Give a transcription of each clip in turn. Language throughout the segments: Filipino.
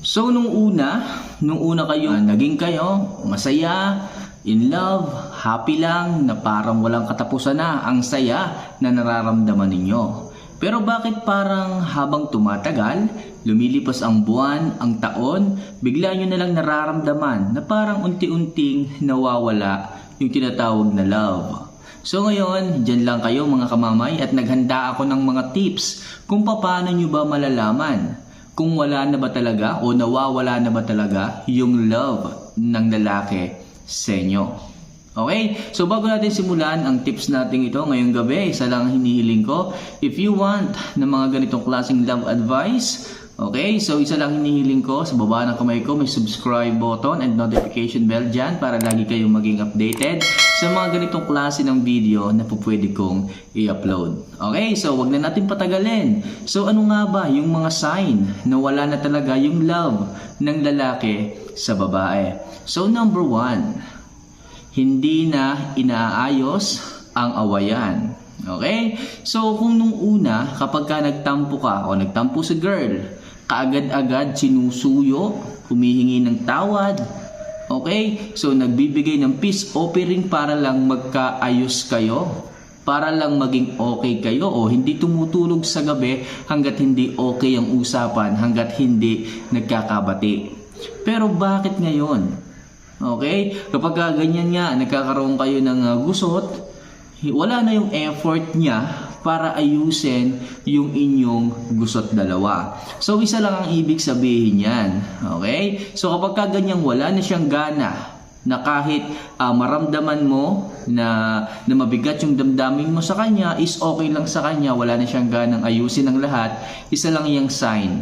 So nung una, nung una kayo, naging kayo, masaya, in love, happy lang, na parang walang katapusan na ang saya na nararamdaman ninyo. Pero bakit parang habang tumatagal, lumilipas ang buwan, ang taon, bigla nyo nalang nararamdaman na parang unti-unting nawawala yung tinatawag na love. So ngayon, dyan lang kayo mga kamamay at naghanda ako ng mga tips kung paano nyo ba malalaman kung wala na ba talaga o nawawala na ba talaga yung love ng lalaki sa inyo. Okay? So bago natin simulan ang tips natin ito ngayong gabi, isa lang ang hinihiling ko. If you want na mga ganitong klaseng love advice, Okay, so isa lang hinihiling ko sa baba ng kamay ko may subscribe button and notification bell dyan para lagi kayong maging updated sa mga ganitong klase ng video na po pwede kong i-upload. Okay, so wag na natin patagalin. So ano nga ba yung mga sign na wala na talaga yung love ng lalaki sa babae? So number one, hindi na inaayos ang awayan. Okay? So, kung nung una, kapag ka nagtampo ka o nagtampo si girl, kaagad-agad sinusuyo, humihingi ng tawad, okay? So, nagbibigay ng peace offering para lang magkaayos kayo, para lang maging okay kayo o hindi tumutulog sa gabi hanggat hindi okay ang usapan, hanggat hindi nagkakabati. Pero bakit ngayon? Okay? Kapag ka ganyan nga, nagkakaroon kayo ng uh, gusot, wala na yung effort niya para ayusin yung inyong gusot dalawa. So, isa lang ang ibig sabihin yan. Okay? So, kapag ka ganyan wala na siyang gana na kahit uh, maramdaman mo na, na mabigat yung damdamin mo sa kanya is okay lang sa kanya, wala na siyang ganang ayusin ang lahat, isa lang yung sign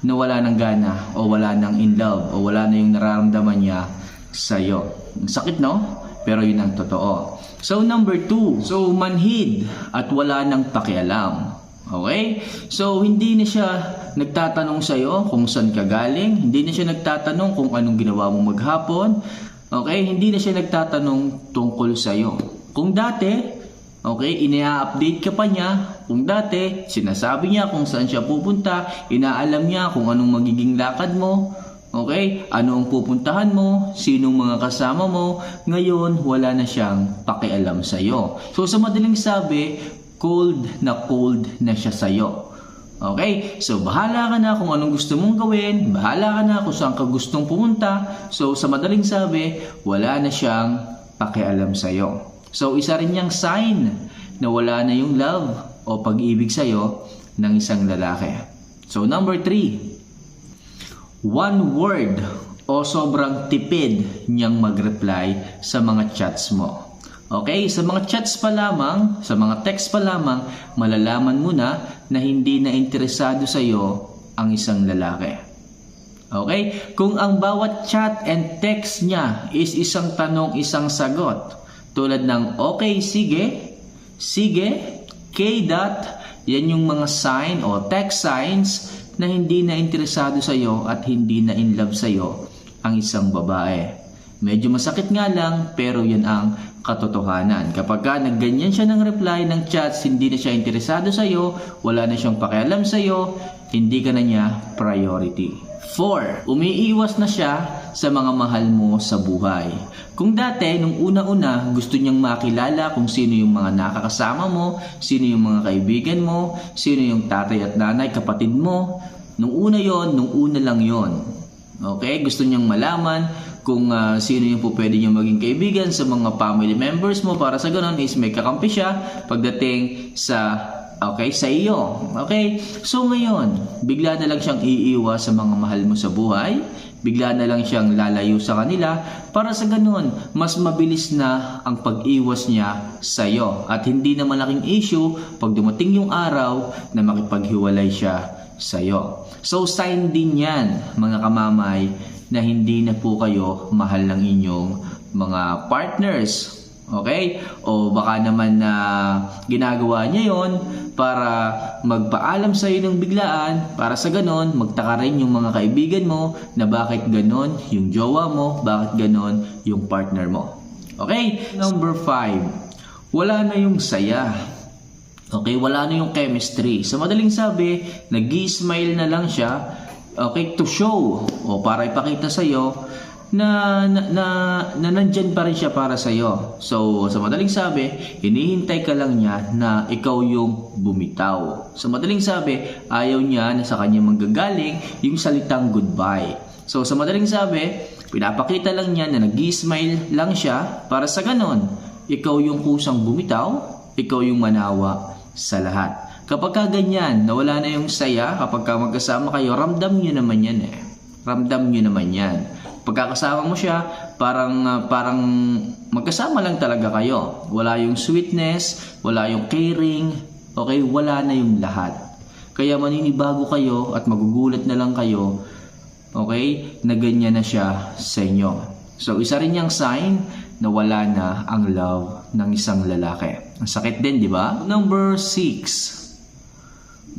na wala ng gana o wala ng in love o wala na yung nararamdaman niya sa'yo. Sakit no? Pero yun ang totoo. So number two, so manhid at wala nang pakialam. Okay? So hindi na siya nagtatanong sa'yo kung saan ka galing. Hindi na siya nagtatanong kung anong ginawa mo maghapon. Okay? Hindi na siya nagtatanong tungkol sa'yo. Kung dati, Okay, ina-update ka pa niya. Kung dati, sinasabi niya kung saan siya pupunta, inaalam niya kung anong magiging lakad mo. Okay, ano ang pupuntahan mo, sinong mga kasama mo. Ngayon, wala na siyang pakialam sa iyo. So sa madaling sabi, cold na cold na siya sa iyo. Okay? So, bahala ka na kung anong gusto mong gawin. Bahala ka na kung saan ka gustong pumunta. So, sa madaling sabi, wala na siyang pakialam sa iyo. So, isa rin niyang sign na wala na yung love o pag-ibig sa'yo ng isang lalaki. So, number three, one word o sobrang tipid niyang mag-reply sa mga chats mo. Okay, sa mga chats pa lamang, sa mga text pa lamang, malalaman mo na na hindi na interesado sa iyo ang isang lalaki. Okay? Kung ang bawat chat and text niya is isang tanong, isang sagot, tulad ng okay, sige, sige, K dot, yan yung mga sign o text signs na hindi na interesado sa iyo at hindi na in love sa iyo ang isang babae. Medyo masakit nga lang pero yan ang katotohanan. Kapag ka nagganyan siya ng reply ng chats, hindi na siya interesado sa iyo, wala na siyang pakialam sa iyo, hindi ka na niya priority. 4. Umiiwas na siya sa mga mahal mo sa buhay. Kung dati, nung una-una, gusto niyang makilala kung sino yung mga nakakasama mo, sino yung mga kaibigan mo, sino yung tatay at nanay, kapatid mo. Nung una yon, nung una lang yon. Okay? Gusto niyang malaman kung uh, sino yung po pwede niyang maging kaibigan sa mga family members mo para sa ganun is may kakampi siya pagdating sa Okay, sa iyo. Okay? So ngayon, bigla na lang siyang iiwas sa mga mahal mo sa buhay. Bigla na lang siyang lalayo sa kanila para sa ganun, mas mabilis na ang pag-iwas niya sa iyo. At hindi na malaking issue pag dumating yung araw na makipaghiwalay siya sa iyo. So sign din yan, mga kamamay, na hindi na po kayo mahal ng inyong mga partners Okay? O baka naman na ginagawa niya yon para magpaalam sa iyo ng biglaan para sa ganon magtaka rin yung mga kaibigan mo na bakit ganon yung jowa mo, bakit ganon yung partner mo. Okay? Number 5. Wala na yung saya. Okay? Wala na yung chemistry. Sa madaling sabi, nag smile na lang siya okay, to show o para ipakita sa iyo na, na, na, na nandyan pa rin siya para sa iyo. So, sa madaling sabi, hinihintay ka lang niya na ikaw yung bumitaw. Sa madaling sabi, ayaw niya na sa kanya manggagaling yung salitang goodbye. So, sa madaling sabi, pinapakita lang niya na nag smile lang siya para sa ganon. Ikaw yung kusang bumitaw, ikaw yung manawa sa lahat. Kapag ka ganyan, nawala na yung saya, kapag ka magkasama kayo, ramdam nyo naman yan eh. Ramdam nyo naman yan. Pagkakasama mo siya, parang ah, parang magkasama lang talaga kayo. Wala yung sweetness, wala yung caring, okay? Wala na yung lahat. Kaya maninibago kayo at magugulat na lang kayo, okay? Na ganyan na siya sa inyo. So, isa rin yung sign na wala na ang love ng isang lalaki. Ang sakit din, di ba? Number 6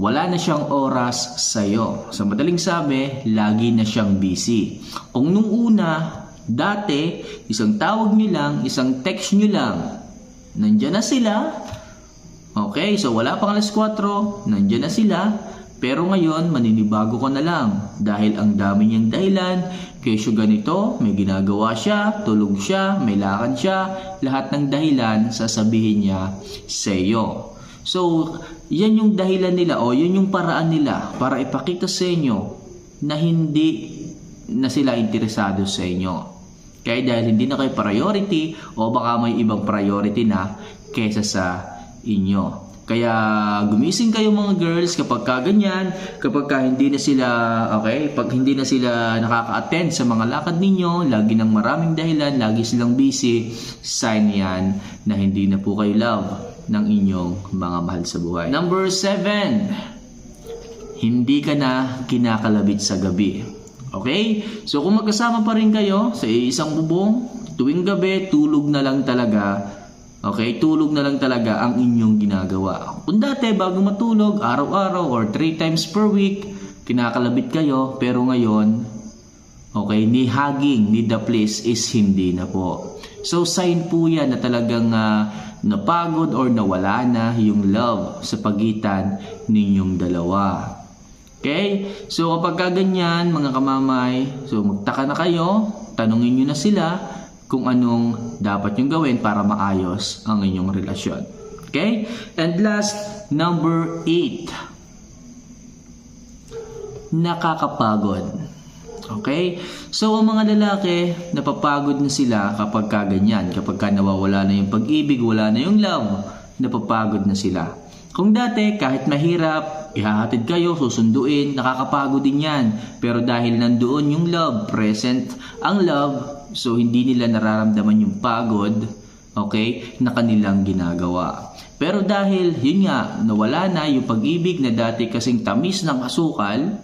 wala na siyang oras sa'yo. Sa madaling sabi, lagi na siyang busy. Kung nung una, dati, isang tawag nyo lang, isang text nyo lang, nandyan na sila. Okay, so wala pang alas 4, nandyan na sila. Pero ngayon, maninibago ka na lang dahil ang dami niyang dahilan. Kesyo ganito, may ginagawa siya, tulog siya, may lakad siya. Lahat ng dahilan, sasabihin niya sa iyo. So, yan yung dahilan nila o yun yung paraan nila para ipakita sa inyo na hindi na sila interesado sa inyo. Kaya dahil hindi na kayo priority o baka may ibang priority na kesa sa inyo. Kaya gumising kayo mga girls kapag ka ganyan, kapag ka hindi na sila, okay, pag hindi na sila nakaka-attend sa mga lakad ninyo, lagi ng maraming dahilan, lagi silang busy, sign yan na hindi na po kayo love ng inyong mga mahal sa buhay. Number 7, hindi ka na kinakalabit sa gabi. Okay? So kung magkasama pa rin kayo sa isang bubong, tuwing gabi, tulog na lang talaga Okay, tulog na lang talaga ang inyong ginagawa. Kung dati bago matulog, araw-araw or 3 times per week, kinakalabit kayo, pero ngayon, okay, ni hugging, ni the place is hindi na po. So sign po yan na talagang ah, napagod or nawala na yung love sa pagitan ninyong dalawa. Okay? So kapag kaganyan, mga kamamay, so magtaka na kayo, tanungin nyo na sila kung anong dapat yung gawin para maayos ang inyong relasyon. Okay? And last, number 8. Nakakapagod. Okay? So, ang mga lalaki, napapagod na sila kapag kaganyan. Kapag ka nawawala na yung pag-ibig, wala na yung love, napapagod na sila. Kung dati, kahit mahirap, ihahatid kayo, susunduin, nakakapagod din yan. Pero dahil nandoon yung love, present ang love, so hindi nila nararamdaman yung pagod, okay, na kanilang ginagawa. Pero dahil, yun nga, nawala na yung pag-ibig na dati kasing tamis ng asukal,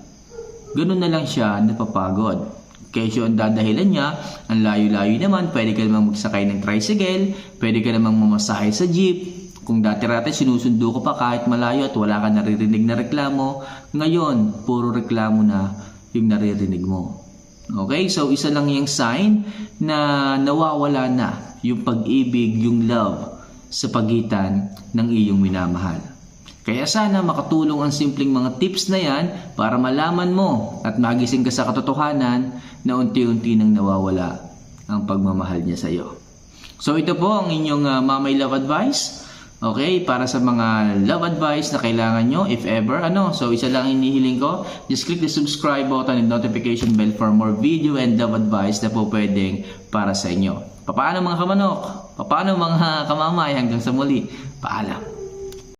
ganun na lang siya napapagod. Kesyo ang dadahilan niya, ang layo-layo naman, pwede ka namang magsakay ng tricycle, pwede ka namang mamasahe sa jeep, kung dati-rati sinusundo ko pa kahit malayo at wala ka naririnig na reklamo, ngayon, puro reklamo na yung naririnig mo. Okay, so isa lang yung sign na nawawala na yung pag-ibig, yung love sa pagitan ng iyong minamahal. Kaya sana makatulong ang simpleng mga tips na yan para malaman mo at magising ka sa katotohanan na unti-unti nang nawawala ang pagmamahal niya sa iyo. So ito po ang inyong uh, Mamay Love Advice. Okay, para sa mga love advice na kailangan nyo, if ever, ano, so isa lang inihiling ko, just click the subscribe button and notification bell for more video and love advice na po pwedeng para sa inyo. Paano mga kamanok? Paano mga kamamay hanggang sa muli? Paalam.